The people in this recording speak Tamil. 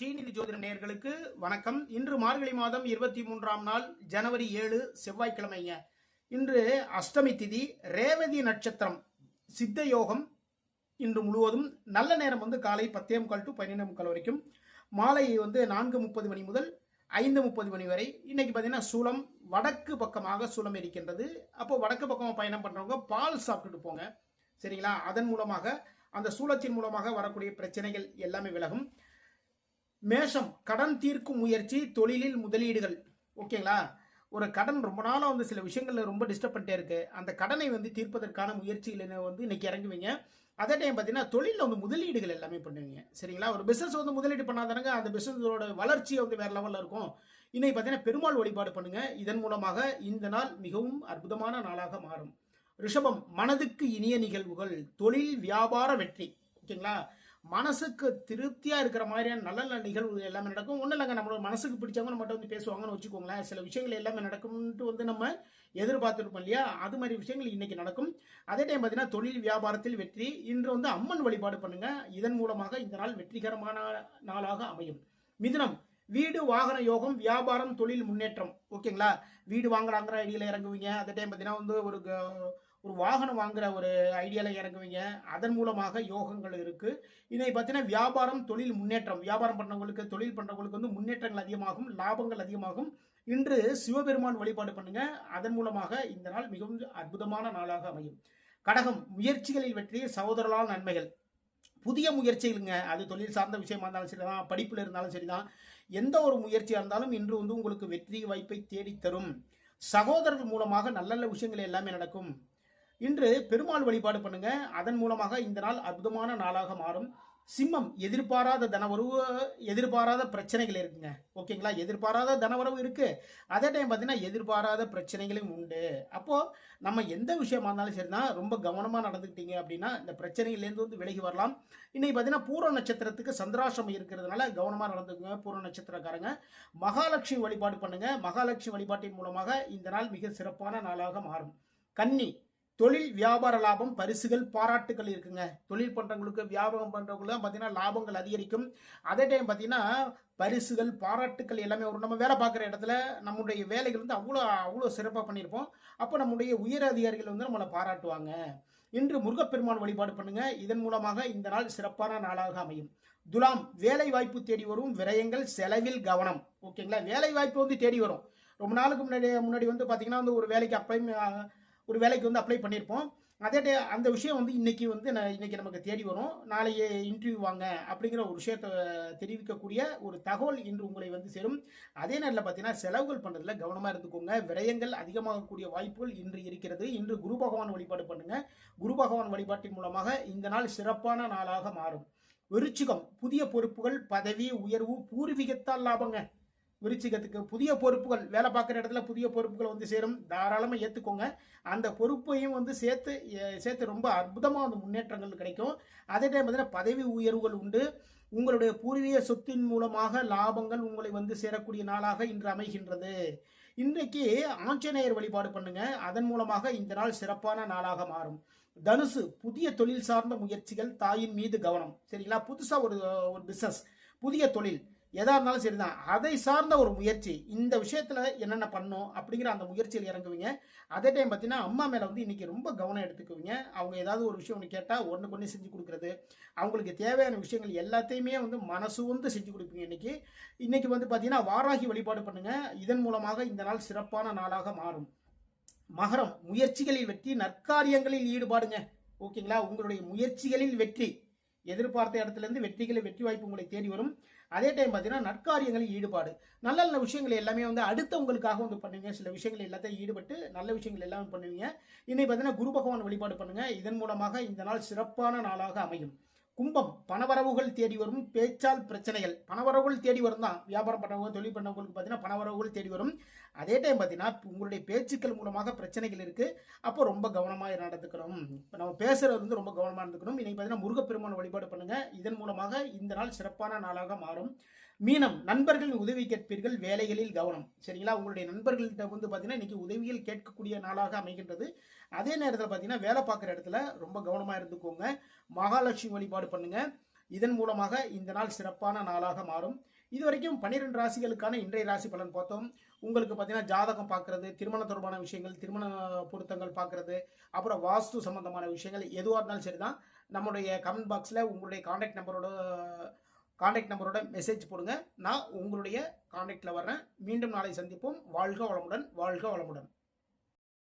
ஸ்ரீநிதி ஜோதிட நேர்களுக்கு வணக்கம். இன்று மார்கழி மாதம் இருபத்தி மூன்றாம் நாள் ஜனவரி ஏழு செவ்வாய்க்கிழமைங்க. இன்று அஷ்டமி திதி ரேவதி நட்சத்திரம் சித்த யோகம் இன்று முழுவதும். நல்ல நேரம் வந்து காலை பத்தே முக்கால் டு பன்னிரெண்டு முக்கால் வரைக்கும். மாலை வந்து நான்கு முப்பது மணி முதல் ஐந்து முப்பது மணி வரை. இன்னைக்கு பார்த்தீங்கன்னா சூலம் வடக்கு பக்கமாக சூலம் இருக்கின்றது. அப்போ வடக்கு பக்கமாக பயணம் பண்ணுறவங்க பால் சாப்பிட்டுட்டு போங்க. சரிங்களா? அதன் மூலமாக அந்த சூழத்தின் மூலமாக வரக்கூடிய பிரச்சனைகள் எல்லாமே விலகும். மேஷம் கடன் தீர்க்கும் முயற்சி தொழிலில் முதலீடுகள். ஓகேங்களா? ஒரு கடன் ரொம்ப நாளாக வந்து சில விஷயங்களில் ரொம்ப டிஸ்டர்ப் பண்ணிட்டே இருக்கு. அந்த கடனை வந்து தீர்ப்பதற்கான முயற்சிகளை வந்து இன்னைக்கு இறங்குவீங்க. அதே டைம் பார்த்தீங்கன்னா தொழிலில் வந்து முதலீடுகள் எல்லாமே பண்ணுவீங்க. சரிங்களா? ஒரு பிஸ்னஸ் வந்து முதலீடு பண்ணாதானங்க அந்த பிஸ்னஸோட வளர்ச்சி வந்து வேற லெவலில் இருக்கும். இன்னைக்கு பார்த்தீங்கன்னா பெருமாள் வழிபாடு பண்ணுங்க. இதன் மூலமாக இந்த நாள் மிகவும் அற்புதமான நாளாக மாறும். ரிஷபம் மனதுக்கு இனிய நிகழ்வுகள். தொழில் வியாபார வெற்றி. ஓகேங்களா? மனசுக்கு திருப்தியா இருக்கிற மாதிரியான நல்ல நல்ல நிகழ்வுகள் எல்லாமே நடக்கும். ஒன்றும் இல்லைங்க நம்மளோட மனசுக்கு பிடிச்சவங்க நம்மகிட்ட வந்து பேசுவாங்கன்னு வச்சுக்கோங்களேன். சில விஷயங்கள் எல்லாமே நடக்கும்ட்டு வந்து நம்ம எதிர்பார்த்துருப்போம் இல்லையா? அது மாதிரி விஷயங்கள் இன்னைக்கு நடக்கும். அதே டைம் பார்த்தீங்கன்னா தொழில் வியாபாரத்தில் வெற்றி. இன்று வந்து அம்மன் வழிபாடு பண்ணுங்க. இதன் மூலமாக இந்த நாள் வெற்றிகரமான நாளாக அமையும். மிதுனம் வீடு வாகன யோகம் வியாபாரம் தொழில் முன்னேற்றம். ஓகேங்களா? வீடு வாங்குறாங்கிற ஐடியில் இறங்குவீங்க. அதே டைம் பார்த்தீங்கன்னா வந்து ஒரு க- ஒரு வாகனம் வாங்குற ஒரு ஐடியாவில் இறங்குவீங்க. அதன் மூலமாக யோகங்கள் இருக்குது இதை பார்த்தீங்கன்னா வியாபாரம் தொழில் முன்னேற்றம். வியாபாரம் பண்ணுறவங்களுக்கு தொழில் பண்ணுறவங்களுக்கு வந்து முன்னேற்றங்கள் அதிகமாகும் லாபங்கள் அதிகமாகும். இன்று சிவபெருமான் வழிபாடு பண்ணுங்க. அதன் மூலமாக இந்த நாள் மிகவும் அற்புதமான நாளாக அமையும். கடகம் முயற்சிகளில் வெற்றி சகோதரலால் நன்மைகள். புதிய முயற்சிகளுங்க அது தொழில் சார்ந்த விஷயமா இருந்தாலும் சரிதான். படிப்பில் இருந்தாலும் சரிதான். எந்த ஒரு முயற்சியாக இருந்தாலும் இன்று வந்து உங்களுக்கு வெற்றி வாய்ப்பை தேடித் தரும் சகோதரர்கள் மூலமாக நல்ல நல்ல விஷயங்கள் எல்லாமே நடக்கும். இன்று பெருமாள் வழிபாடு பண்ணுங்க. அதன் மூலமாக இந்த நாள் அற்புதமான நாளாக மாறும். சிம்மம் எதிர்பாராத தனவரவு எதிர்பாராத பிரச்சனைகள் இருக்குங்க. ஓகேங்களா? எதிர்பாராத தனவரவு இருக்கு. அதே டைம் பார்த்தீங்கன்னா எதிர்பாராத பிரச்சனைகளும் உண்டு. அப்போ நம்ம எந்த விஷயமா இருந்தாலும் சரிதான் ரொம்ப கவனமா நடந்துக்கிட்டீங்க அப்படின்னா இந்த பிரச்சனைகள்லேருந்து வந்து விலகி வரலாம். இன்னைக்கு பார்த்தீங்கன்னா பூர்வ நட்சத்திரத்துக்கு சந்திராசிரமம் இருக்கிறதுனால கவனமா நடந்துக்குங்க பூர்வ நட்சத்திரக்காரங்க. மகாலட்சுமி வழிபாடு பண்ணுங்க. மகாலட்சுமி வழிபாட்டின் மூலமாக இந்த நாள் மிக சிறப்பான நாளாக மாறும். கன்னி தொழில் வியாபார லாபம் பரிசுகள் பாராட்டுகள் இருக்குங்க. தொழில் பண்றவங்களுக்கு வியாபாரம் பண்றவங்களுக்கு பார்த்தீங்கன்னா லாபங்கள் அதிகரிக்கும். அதே டைம் பார்த்தீங்கன்னா பரிசுகள் பாராட்டுக்கள் எல்லாமே வரும். நம்ம வேலை பார்க்குற இடத்துல நம்முடைய வேலைகள் வந்து அவ்வளோ அவ்வளோ சிறப்பாக பண்ணியிருப்போம். அப்போ நம்முடைய உயர் அதிகாரிகள் வந்து நம்மளை பாராட்டுவாங்க. இன்று முருகப்பெருமான் வழிபாடு பண்ணுங்க. இதன் மூலமாக இந்த நாள் சிறப்பான நாளாக அமையும். துலாம் வேலை வாய்ப்பு தேடி வரும் விரயங்கள் செலவில் கவனம். ஓகேங்களா? வேலை வாய்ப்பு வந்து தேடி வரும். ரொம்ப நாளுக்கு முன்னாடி முன்னாடி வந்து பார்த்தீங்கன்னா வந்து ஒரு வேலைக்கு அப்ளை ஒரு வேலைக்கு வந்து அப்ளை பண்ணியிருப்போம் அதே டே அந்த விஷயம் வந்து இன்றைக்கி வந்து நான் இன்னைக்கு நமக்கு தேடி வரும். நாளைய இன்டர்வியூ வாங்க அப்படிங்கிற ஒரு விஷயத்தை தெரிவிக்கக்கூடிய ஒரு தகவல் இன்று உங்களை வந்து சேரும். அதே நேரத்தில் பார்த்தீங்கன்னா செலவுகள் பண்ணுறதுல கவனமாக இருந்துக்கோங்க. விரயங்கள் அதிகமாகக்கூடிய வாய்ப்புகள் இன்று இருக்கிறது. இன்று குரு பகவான் வழிபாடு பண்ணுங்கள் குரு பகவான் வழிபாட்டின் மூலமாக இந்த நாள் சிறப்பான நாளாக மாறும். விருச்சிகம் புதிய பொறுப்புகள் பதவி உயர்வு பூர்வீகத்தால் லாபங்க. விருச்சிகத்துக்கு புதிய பொறுப்புகள் வேலை பார்க்குற இடத்துல புதிய பொறுப்புகள் வந்து சேரும். தாராளமாக ஏற்றுக்கோங்க அந்த பொறுப்பையும் வந்து சேர்த்து சேர்த்து ரொம்ப அற்புதமாக வந்து முன்னேற்றங்கள் கிடைக்கும். அதே டைம் பார்த்தீங்கன்னா பதவி உயர்வுகள் உண்டு. உங்களுடைய பூர்வீக சொத்தின் மூலமாக லாபங்கள் உங்களை வந்து சேரக்கூடிய நாளாக இன்று அமைகின்றது. இன்றைக்கு ஆஞ்சநேயர் வழிபாடு பண்ணுங்க. அதன் மூலமாக இந்த நாள் சிறப்பான நாளாக மாறும். தனுசு புதிய தொழில் சார்ந்த முயற்சிகள் தாயின் மீது கவனம். சரிங்களா? புதுசாக ஒரு ஒரு பிஸ்னஸ் புதிய தொழில். எதாக இருந்தாலும் சரி தான் அதை சார்ந்த ஒரு முயற்சி. இந்த விஷயத்தில் என்னென்ன பண்ணும் அப்படிங்கிற அந்த முயற்சியில் இறங்குவீங்க. அதே டைம் பார்த்தீங்கன்னா அம்மா மேலே வந்து இன்றைக்கி ரொம்ப கவனம் எடுத்துக்குவீங்க. அவங்க ஏதாவது ஒரு விஷயம் ஒன்று கேட்டால் ஒன்று கொண்டு செஞ்சு கொடுக்குறது. அவங்களுக்கு தேவையான விஷயங்கள் எல்லாத்தையுமே வந்து மனசு வந்து செஞ்சு கொடுப்பீங்க இன்னைக்கு. இன்றைக்கி வந்து பார்த்தீங்கன்னா வாராகி வழிபாடு பண்ணுங்கள் இதன் மூலமாக இந்த நாள் சிறப்பான நாளாக மாறும். மகரம் முயற்சிகளில் வெற்றி நற்காரியங்களில் ஈடுபாடுங்க. ஓகேங்களா? உங்களுடைய முயற்சிகளில் வெற்றி. எதிர்பார்த்த இடத்துலேருந்து வெற்றிகளை வெற்றி வாய்ப்பு உங்களை தேடி வரும். அதே டைம் பார்த்தீங்கன்னா நற்காரியங்களில் ஈடுபாடு. நல்ல நல்ல விஷயங்கள் எல்லாமே வந்து அடுத்தவங்களுக்காக வந்து பண்ணுவீங்க சில விஷயங்கள் எல்லாத்தையும் ஈடுபட்டு நல்ல விஷயங்கள் எல்லாமே பண்ணுவீங்க. இன்னைக்கு பார்த்தீங்கன்னா குரு பகவான் வழிபாடு பண்ணுங்க. இதன் மூலமாக இந்த நாள் சிறப்பான நாளாக அமையும். கும்பம் பணவரவுகள் தேடி வரும் பேச்சால் பிரச்சனைகள். பணவரவுகள் தேடி வரும் தான் வியாபாரம் பண்ணவங்க தொழில் பண்ணவங்களுக்கு பார்த்தீங்கன்னா பணவரவுகள் தேடி வரும். அதே டைம் பார்த்தீங்கன்னா உங்களுடைய பேச்சுக்கள் மூலமாக பிரச்சனைகள் இருக்குது அப்போ ரொம்ப கவனமாக நடந்துக்கணும். இப்போ நம்ம பேசுகிறது வந்து ரொம்ப கவனமாக இருந்துக்கணும். இன்னைக்கு பார்த்தீங்கன்னா முருகப்பெருமான் வழிபாடு பண்ணுங்கள் இதன் மூலமாக இந்த நாள் சிறப்பான நாளாக மாறும். மீனம் நண்பர்களின் உதவி கேட்பீர்கள் வேலைகளில் கவனம். சரிங்களா? உங்களுடைய நண்பர்கள்ட்ட வந்து பார்த்தீங்கன்னா இன்றைக்கி உதவிகள் கேட்கக்கூடிய நாளாக அமைகின்றது. அதே நேரத்தில் பார்த்தீங்கன்னா வேலை பார்க்குற இடத்துல ரொம்ப கவனமாக இருந்துக்கோங்க. மகாலட்சுமி வழிபாடு பண்ணுங்கள் இதன் மூலமாக இந்த நாள் சிறப்பான நாளாக மாறும். இதுவரைக்கும் பன்னிரெண்டு ராசிகளுக்கான இன்றைய ராசி பலன் பார்த்தோம். உங்களுக்கு பார்த்தீங்கன்னா ஜாதகம் பார்க்கறது திருமண தொடர்பான விஷயங்கள் திருமண பொருத்தங்கள் பார்க்கறது அப்புறம் வாஸ்து சம்பந்தமான விஷயங்கள் எதுவாக இருந்தாலும் சரி தான் நம்முடைய கமெண்ட் பாக்ஸில் உங்களுடைய காண்டாக்ட் நம்பரோட காண்டாக்ட் நம்பரோட மெசேஜ் போடுங்க. நான் உங்களுடைய காண்டாக்டில் வர்றேன். மீண்டும் நாளை சந்திப்போம். வாழ்க வளமுடன் வாழ்க வளமுடன்.